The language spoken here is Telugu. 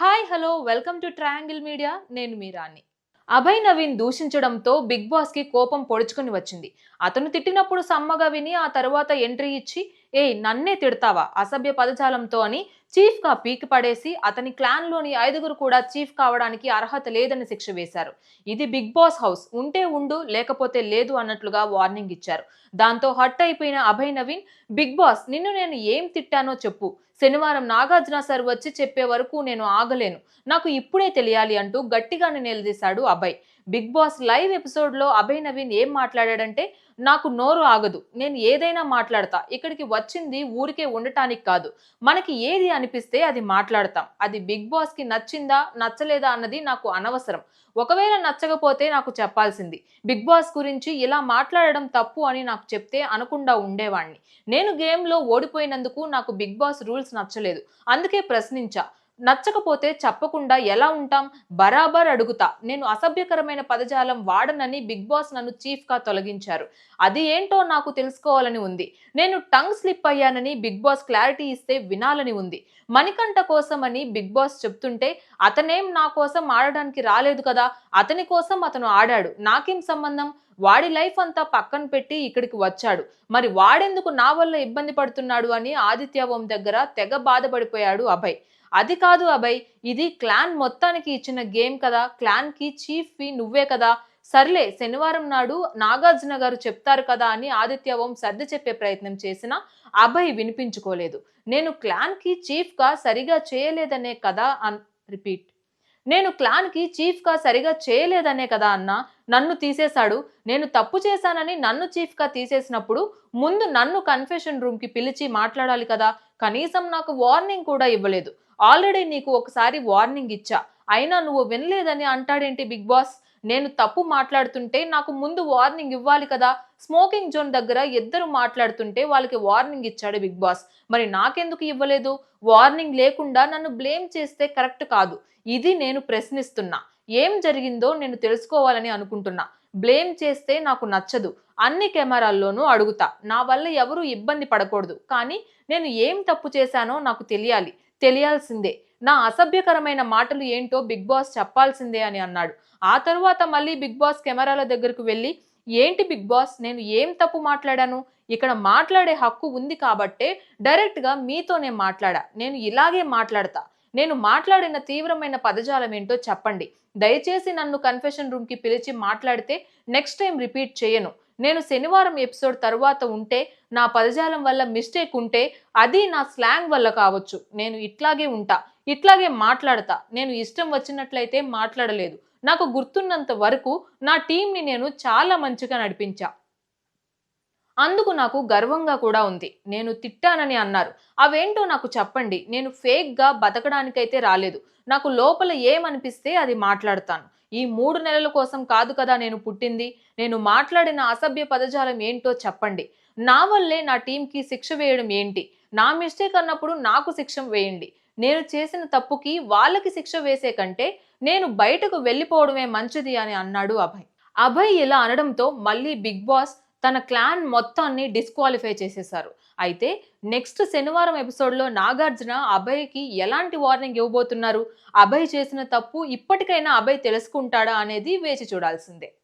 Hi hello welcome to triangle media. నేను మీరాన్ని అభయ్ నవీన్ దూషించడంతో బిగ్ బాస్కి కోపం పొడుచుకుని వచ్చింది. అతను తిట్టినప్పుడు సమ్మగా విని ఆ తర్వాత ఎంట్రీ ఇచ్చి ఏ నన్నే తిడతావా? అసభ్య పదజాలంతో అని చీఫ్గా పీకి పడేసి అతని క్లాన్లోని ఐదుగురు కూడా చీఫ్ కావడానికి అర్హత లేదని శిక్ష వేశారు. ఇది బిగ్ బాస్ హౌస్. ఉంటే ఉండు లేకపోతే లేదు అన్నట్లుగా వార్నింగ్ ఇచ్చారు. దాంతో హట్ అయిపోయిన అభయ్ నవీన్ బిగ్ బాస్ నిన్ను నేను ఏం తిట్టానో చెప్పు. శనివారం నాగార్జున సార్ వచ్చి చెప్పే వరకు నేను ఆగలేను. నాకు ఇప్పుడే తెలియాలి అంటూ గట్టిగానే నిలదీశాడు అభయ్. బిగ్ బాస్ లైవ్ ఎపిసోడ్లో అభయ్ నవీన్ ఏం మాట్లాడాడంటే నాకు నోరు ఆగదు నేను ఏదైనా మాట్లాడతా ఇక్కడికి వచ్చింది ఊరికే ఉండటానికి కాదు. మనకి ఏది అనిపిస్తే అది మాట్లాడతాం. అది బిగ్ బాస్కి నచ్చిందా నచ్చలేదా అన్నది నాకు అనవసరం. ఒకవేళ నచ్చకపోతే నాకు చెప్పాల్సింది. బిగ్ బాస్ గురించి ఇలా మాట్లాడడం తప్పు అని నాకు చెప్తే అనకుండా ఉండేవాణ్ణి. నేను గేమ్లో ఓడిపోయినందుకు నాకు బిగ్ బాస్ రూల్స్ నచ్చలేదు. అందుకే ప్రశ్నించా నచ్చకపోతే చెప్పకుండా ఎలా ఉంటాం? బరాబర్ అడుగుతా. నేను అసభ్యకరమైన పదజాలం వాడనని బిగ్ బాస్ నన్ను చీఫ్గా తొలగించారు. అది ఏంటో నాకు తెలుసుకోవాలని ఉంది. నేను టంగ్ స్లిప్ అయ్యానని బిగ్ బాస్ క్లారిటీ ఇస్తే వినాలని ఉంది. మణికంఠ కోసం అని బిగ్ బాస్ చెప్తుంటే అతనేం నా కోసం ఆడడానికి రాలేదు కదా? అతని కోసం అతను ఆడాడు. నాకేం సంబంధం? వాడి లైఫ్ అంతా పక్కన పెట్టి ఇక్కడికి వచ్చాడు. మరి వాడెందుకు నా వల్ల ఇబ్బంది పడుతున్నాడు అని ఆదిత్య ఓం దగ్గర తెగ బాధపడిపోయాడు అభయ్. అది కాదు అభయ్ ఇది క్లాన్ మొత్తానికి ఇచ్చిన గేమ్ కదా. క్లాన్కి చీఫ్ నువ్వే కదా. సర్లే శనివారం నాడు నాగార్జున గారు చెప్తారు కదా అని ఆదిత్య ఓం సర్ది చెప్పే ప్రయత్నం చేసినా అభయ్ వినిపించుకోలేదు. నేను క్లాన్కి చీఫ్గా సరిగా చేయలేదనే కదా అన్ రిపీట్. నేను క్లాన్కి చీఫ్గా సరిగా చేయలేదనే కదా అన్న నన్ను తీసేశాడు. నేను తప్పు చేశానని నన్ను చీఫ్గా తీసేసినప్పుడు ముందు నన్ను కన్ఫెషన్ రూమ్కి పిలిచి మాట్లాడాలి కదా. కనీసం నాకు వార్నింగ్ కూడా ఇవ్వలేదు. ఆల్రెడీ నీకు ఒకసారి వార్నింగ్ ఇచ్చా. అయినా నువ్వు వినలేదని అంటాడేంటి బిగ్ బాస్? నేను తప్పు మాట్లాడుతుంటే నాకు ముందు వార్నింగ్ ఇవ్వాలి కదా. స్మోకింగ్ జోన్ దగ్గర ఇద్దరు మాట్లాడుతుంటే వాళ్ళకి వార్నింగ్ ఇచ్చాడు బిగ్ బాస్. మరి నాకెందుకు ఇవ్వలేదు? వార్నింగ్ లేకుండా నన్ను బ్లేమ్ చేస్తే కరెక్ట్ కాదు. ఇది నేను ప్రశ్నిస్తున్నా. ఏం జరిగిందో నేను తెలుసుకోవాలని అనుకుంటున్నా. బ్లేమ్ చేస్తే నాకు నచ్చదు. అన్ని కెమెరాల్లోనూ అడుగుతా. నా వల్ల ఎవరూ ఇబ్బంది పడకూడదు. కానీ నేను ఏం తప్పు చేశానో నాకు తెలియాలి. తెలియాల్సిందే. నా అసభ్యకరమైన మాటలు ఏంటో బిగ్ బాస్ చెప్పాల్సిందే అని అన్నాడు. ఆ తరువాత మళ్ళీ బిగ్ బాస్ కెమెరాల దగ్గరకు వెళ్ళి ఏంటి బిగ్ బాస్ నేను ఏం తప్పు మాట్లాడాను? ఇక్కడ మాట్లాడే హక్కు ఉంది కాబట్టే డైరెక్ట్గా మీతోనే మాట్లాడా? నేను ఇలాగే మాట్లాడతా. నేను మాట్లాడిన తీవ్రమైన పదజాలం ఏంటో చెప్పండి. దయచేసి నన్ను కన్ఫెషన్ రూమ్కి పిలిచి మాట్లాడితే నెక్స్ట్ టైం రిపీట్ చేయను. నేను శనివారం ఎపిసోడ్ తర్వాత ఉంటే నా పదజాలం వల్ల మిస్టేక్ ఉంటే అది నా స్లాంగ్ వల్ల కావచ్చు. నేను ఇట్లాగే ఉంటా ఇట్లాగే మాట్లాడతా. నేను ఇష్టం వచ్చినట్లయితే మాట్లాడలేదు. నాకు గుర్తున్నంత వరకు నా టీంని నేను చాలా మంచిగా నడిపించా. అందుకు నాకు గర్వంగా కూడా ఉంది. నేను తిట్టానని అన్నారు. అవేంటో నాకు చెప్పండి. నేను ఫేక్గా బతకడానికైతే రాలేదు. నాకు లోపల ఏమనిపిస్తే అది మాట్లాడతాను. ఈ మూడు నెలల కోసం కాదు కదా నేను పుట్టింది. నేను మాట్లాడిన అసభ్య పదజాలం ఏంటో చెప్పండి. నా వల్లే నా టీంకి శిక్ష వేయడం ఏంటి? నా మిస్టేక్ అన్నప్పుడు నాకు శిక్ష వేయండి. నేను చేసిన తప్పుకి వాళ్ళకి శిక్ష వేసే కంటే నేను బయటకు వెళ్ళిపోవడమే మంచిది అని అన్నాడు అభయ్. అభయ్ ఇలా అనడంతో మళ్ళీ బిగ్ బాస్ తన క్లాన్ మొత్తాన్ని డిస్క్వాలిఫై చేసేశారు. అయితే నెక్స్ట్ శనివారం ఎపిసోడ్లో నాగార్జున అభయ్కి ఎలాంటి వార్నింగ్ ఇవ్వబోతున్నారు? అభయ్ చేసిన తప్పు ఇప్పటికైనా అభయ్ తెలుసుకుంటాడా అనేది వేచి చూడాల్సిందే.